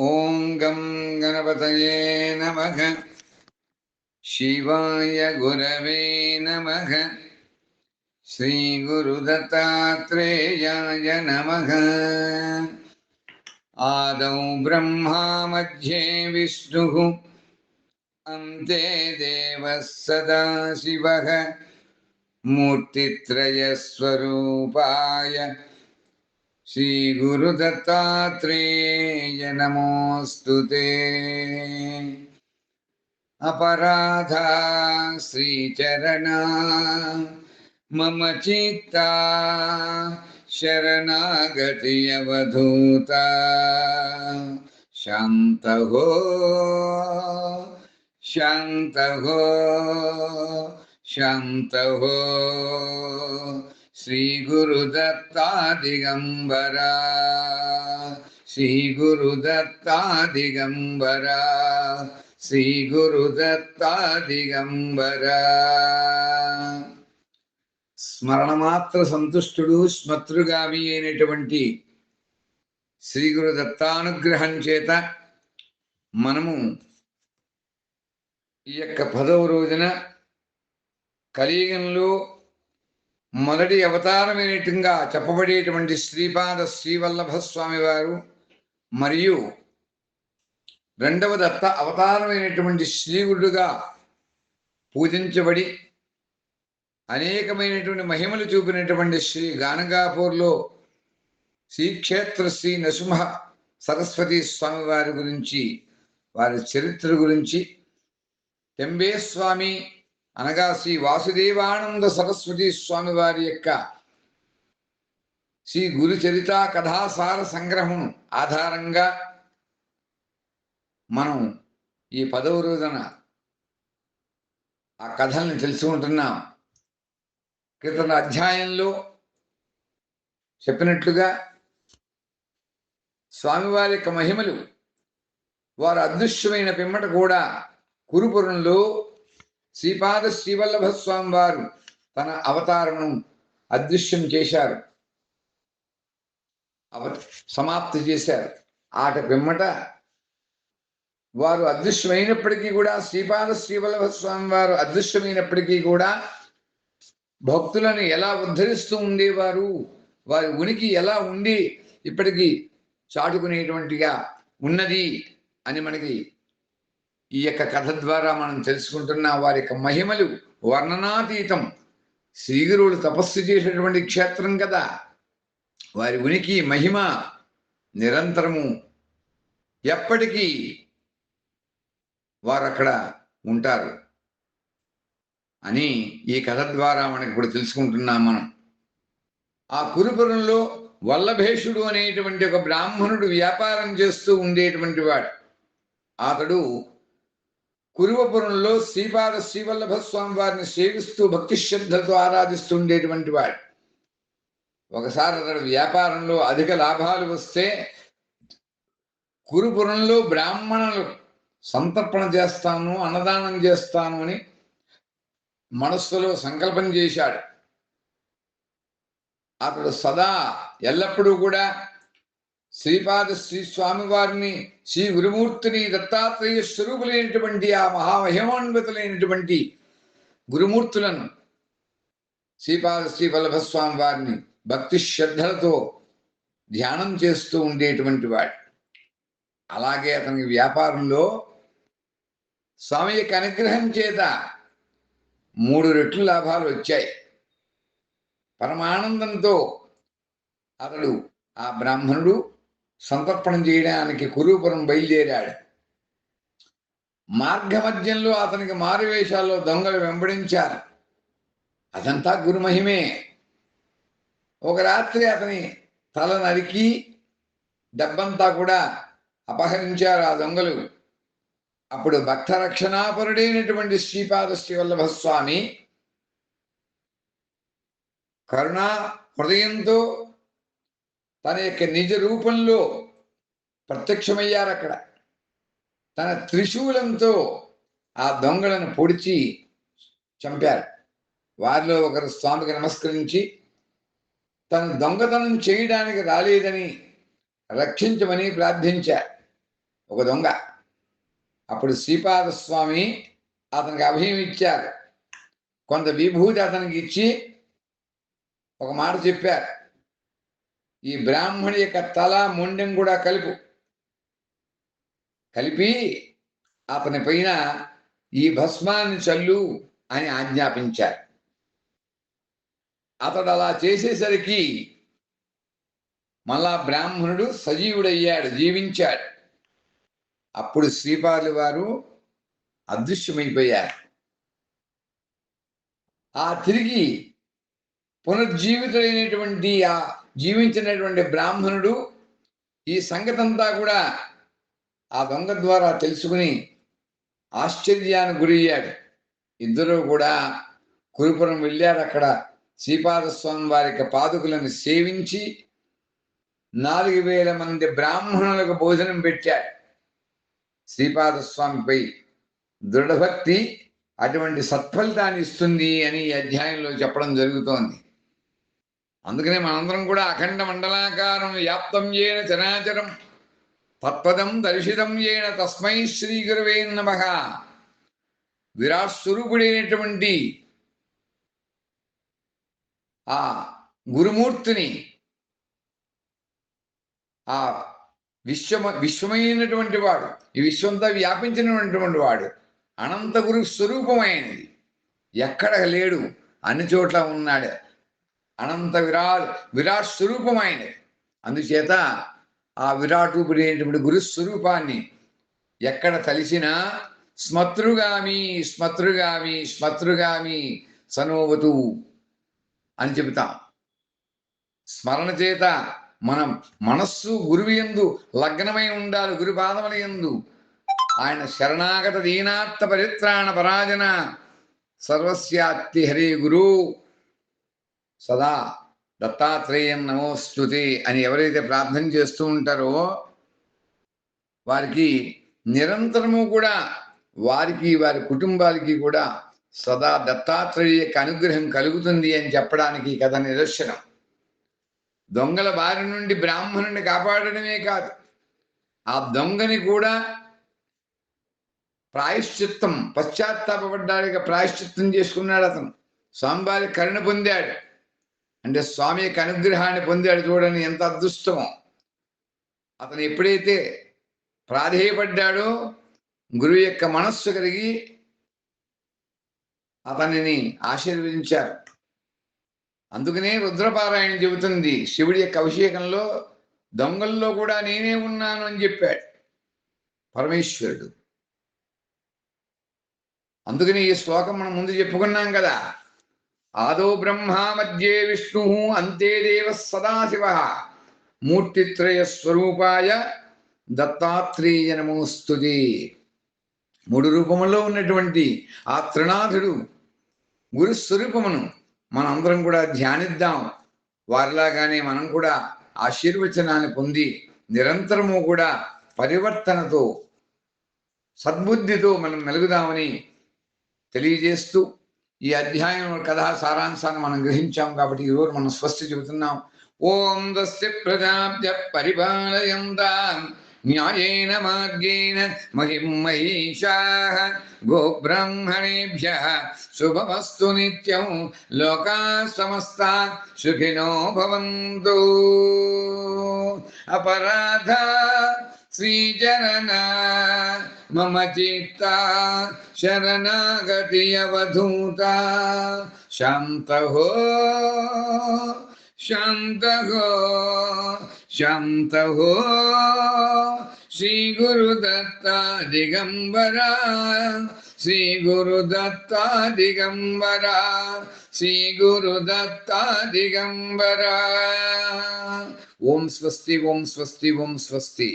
ஓங்கம் கணபதயே நமக. சிவாய குரவே நமக. ஸ்ரீ குரு தத்தாத்ரேயாய நமக. ஆதௌ பிரம்மா மத்தியே விஷ்ணுः. அந்தே தேவः சதாசிவः மூர்த்தித்ரயஸ்வரூபாய श्रीगुरुदत्तात्रेय नमोऽस्तु ते। अपराधा श्रीचरणा मम चित्ता शरणागति अवधूता शान्त हो शान्त हो शान्त हो श्रीगुरुदत्ता दिगम्बरा श्रीगुरुदत्ता दिगम्बरा శ్రీగురుదత్తా దిగంబరా స్మరణమాత్ర సంతుష్టుడు స్మతృగామి అయినటువంటి శ్రీ గురు దత్తానుగ్రహం చేత మనము ఈ యొక్క పదవ రోజున కలియుగంలో మొదటి అవతారమైనట్టుగా చెప్పబడేటువంటి శ్రీపాద శ్రీవల్లభ స్వామి వారు మరియు రెండవ దత్త అవతారమైనటువంటి శ్రీగురుడుగా పూజించబడి అనేకమైనటువంటి మహిమలు చూపినటువంటి శ్రీ గానగాపూర్లో శ్రీక్షేత్ర శ్రీ నృసింహ సరస్వతి స్వామి వారి గురించి వారి చరిత్ర గురించి తెంబే స్వామి అనగా శ్రీ వాసుదేవానంద సరస్వతి స్వామి వారి యొక్క శ్రీ గురు చరిత కథాసార సంగ్రహం ఆధారంగా మనం ఈ పదవ రోజున ఆ కథల్ని తెలుసుకుంటున్నాం. క్రితం అధ్యాయంలో చెప్పినట్లుగా స్వామివారి యొక్క మహిమలు వారు అదృశ్యమైన పిమ్మట కూడా కురుపురంలో శ్రీపాద శ్రీవల్లభ స్వామి వారు తన అవతారణం అదృశ్యం చేశారు. అవ సమాప్తి చేశారు. ఆట పిమ్మట వారు అదృశ్యమైనప్పటికీ కూడా శ్రీపాద శ్రీవల్లభ స్వామి వారు అదృశ్యమైనప్పటికీ కూడా భక్తులను ఎలా ఉద్ధరిస్తూ ఉండేవారు వారి ఉనికి ఎలా ఉండి ఇప్పటికీ చాటుకునేటువంటిగా ఉన్నది అని మనకి ఈ యొక్క కథ ద్వారా మనం తెలుసుకుంటున్న వారి యొక్క మహిమలు వర్ణనాతీతం. శ్రీగురువులు తపస్సు చేసేటువంటి క్షేత్రం కదా. వారి ఉనికి మహిమ నిరంతరము. ఎప్పటికీ వారు అక్కడ ఉంటారు అని ఈ కథ ద్వారా మనకి ఇప్పుడు తెలుసుకుంటున్నాం మనం. ఆ కురుపురంలో వల్లభేషుడు అనేటువంటి ఒక బ్రాహ్మణుడు వ్యాపారం చేస్తూ ఉండేటువంటి వాడు. అతడు కురువపురంలో శ్రీపాద శ్రీవల్లభ స్వామి వారిని సేవిస్తూ భక్తి శ్రద్ధతో ఆరాధిస్తూ ఉండేటువంటి వాడు. ఒకసారి అతడు వ్యాపారంలో అధిక లాభాలు వస్తే కురుపురంలో బ్రాహ్మణులు సంతర్పణ చేస్తాను అన్నదానం చేస్తాను అని మనస్సులో సంకల్పం చేశాడు. అతడు సదా ఎల్లప్పుడూ కూడా శ్రీపాద శ్రీ స్వామి వారిని శ్రీ గురుమూర్తిని దత్తాత్రేయ స్వరూపులైనటువంటి ఆ మహామహిమాన్వితులైనటువంటి గురుమూర్తులను శ్రీపాద శ్రీ వల్లభ స్వామి వారిని భక్తి శ్రద్ధలతో ధ్యానం చేస్తూ ఉండేటువంటి వాడు. అలాగే అతనికి వ్యాపారంలో స్వామి యొక్క అనుగ్రహం చేత మూడు రెట్లు లాభాలు వచ్చాయి. పరమానందంతో అతడు ఆ బ్రాహ్మణుడు సంతర్పణం చేయడానికి కురూపురం బయలుదేరాడు. మార్గమధ్యంలో అతనికి మారువేషాల్లో దొంగలు వెంబడించారు. అదంతా గురుమహిమే. ఒక రాత్రి అతని తల నరికి డబ్బంతా కూడా అపహరించారు ఆ దొంగలు. అప్పుడు భక్త రక్షణాపరుడైనటువంటి శ్రీపాద శ్రీవల్లభస్వామి కరుణా హృదయంతో తన యొక్క నిజ రూపంలో ప్రత్యక్షమయ్యారు అక్కడ. తన త్రిశూలంతో ఆ దొంగలను పొడిచి చంపారు. వారిలో ఒకరు స్వామికి నమస్కరించి తను దొంగతనం చేయడానికి రాలేదని రక్షించమని ప్రార్థించారు. ఒక దొంగ. అప్పుడు శ్రీపాద స్వామి అతనికి అభయం ఇచ్చారు. కొంత విభూతి అతనికి ఇచ్చి ఒక మాట చెప్పారు. ఈ బ్రాహ్మణి యొక్క తల మొండెం కూడా కలుపు. కలిపి అతని పైన ఈ భస్మాన్ని చల్లు అని ఆజ్ఞాపించారు. అతడు అలా చేసేసరికి మళ్ళా బ్రాహ్మణుడు సజీవుడయ్యాడు జీవించాడు. అప్పుడు శ్రీపాదులు వారు అదృశ్యమైపోయారు. ఆ తిరిగి పునర్జీవితులైనటువంటి ఆ జీవించినటువంటి బ్రాహ్మణుడు ఈ సంగతంతా కూడా ఆ దొంగ ద్వారా తెలుసుకుని ఆశ్చర్యానికి గురయ్యాడు. ఇద్దరు కూడా కురుపురం వెళ్ళారు అక్కడ. శ్రీపాదస్వామి వారి యొక్క పాదుకులను సేవించి నాలుగు వేల మంది బ్రాహ్మణులకు భోజనం పెట్టాడు శ్రీపాదస్వామిపై దృఢభక్తి అటువంటి సత్ఫలితాన్ని ఇస్తుంది అని ఈ అధ్యాయంలో చెప్పడం జరుగుతోంది. అందుకనే మనందరం కూడా అఖండ మండలాకారం వ్యాప్తం ఏన చరాచరం. తత్పదం దర్శితం ఏన తస్మై శ్రీ గురువే నమ. విరాట్ స్వరూపుడైనటువంటి ఆ గురుమూర్తిని ఆ విశ్వమ విశ్వమైనటువంటి వాడు ఈ విశ్వంతో వ్యాపించినటువంటి వాడు అనంత గురు స్వరూపమైనది. ఎక్కడ లేడు అన్ని చోట్ల ఉన్నాడు. అనంత విరాట్ విరాట్ స్వరూపమైనది. అందుచేత ఆ విరాట్ రూపుడైనటువంటి గురు స్వరూపాన్ని ఎక్కడ తలిసినా స్మతృగామి స్మతృగామి స్మతృగామి సనోవతు అని చెబుతాం. స్మరణ చేత మనం మనస్సు గురువు ఎందు లగ్నమై ఉండాలి గురుపాదముల ఎందు ఆయన శరణాగత దీనాత్త పరిత్రాణ పరాజన సర్వస్యాత్తి హరి గురు. సదా దత్తాత్రేయం నమోస్తుతి అని ఎవరైతే ప్రార్థన చేస్తూ ఉంటారో వారికి నిరంతరము కూడా వారికి వారి కుటుంబాలకి కూడా సదా దత్తాత్రేయ యొక్క అనుగ్రహం కలుగుతుంది అని చెప్పడానికి కథ నిదర్శనం. దొంగల బారి నుండి బ్రాహ్మణుని కాపాడడమే కాదు ఆ దొంగని కూడా ప్రాయశ్చిత్తం పశ్చాత్తాపడ్డానికి ప్రాయశ్చిత్తం చేసుకున్నాడు అతను. స్వామివారి కరుణ పొందాడు. అంటే స్వామి యొక్క అనుగ్రహాన్ని పొందాడు చూడని ఎంత అదృష్టమో. అతను ఎప్పుడైతే ప్రాధేయపడ్డాడో గురువు యొక్క మనస్సు కలిగి అతనిని ఆశీర్వదించారు. అందుకనే రుద్రపారాయణ చెబుతుంది శివుడి యొక్క అభిషేకంలో దొంగల్లో కూడా నేనే ఉన్నాను అని చెప్పాడు పరమేశ్వరుడు. అందుకని ఈ శ్లోకం మనం ముందు చెప్పుకున్నాం కదా ఆదో బ్రహ్మా మధ్యే విష్ణు అంతే దేవ సదాశివ మూర్తిత్రయ స్వరూపాయ దత్తాత్రేయ నమోస్తుది మూడు రూపములో ఉన్నటువంటి ఆ త్రినాథుడు గురుస్వరూపమును మనందరం కూడా ధ్యానిద్దాం. వారిలాగానే మనం కూడా ఆశీర్వచనాన్ని పొంది నిరంతరము కూడా పరివర్తనతో సద్బుద్ధితో మనం మెలుగుదామని తెలియజేస్తూ ఈ అధ్యాయం కథా సారాంశాన్ని మనం గ్రహించాం కాబట్టి ఈరోజు మనం స్వస్తి చెబుతున్నాం. ఓం దస్య ప్రజాభ్య పరిపాలయంతాం న్యాయేన మార్గేణ మహిమహీషాః గోబ్రాహ్మణేభ్య శుభమస్తు నిత్యం లోకా సమస్త సుఖినో భవంతు. అపరాధ శ్రీజననా मम चित्ता शरणागतियवधूता शान्तहो शान्तहो शान्तहो श्रीगुरुदत्ता दिगम्बरा श्रीगुरुदत्ता दिगम्बरा श्रीगुरुदत्ता दिगम्बरा ॐ स्वस्ति ॐ स्वस्ति ॐ स्वस्ति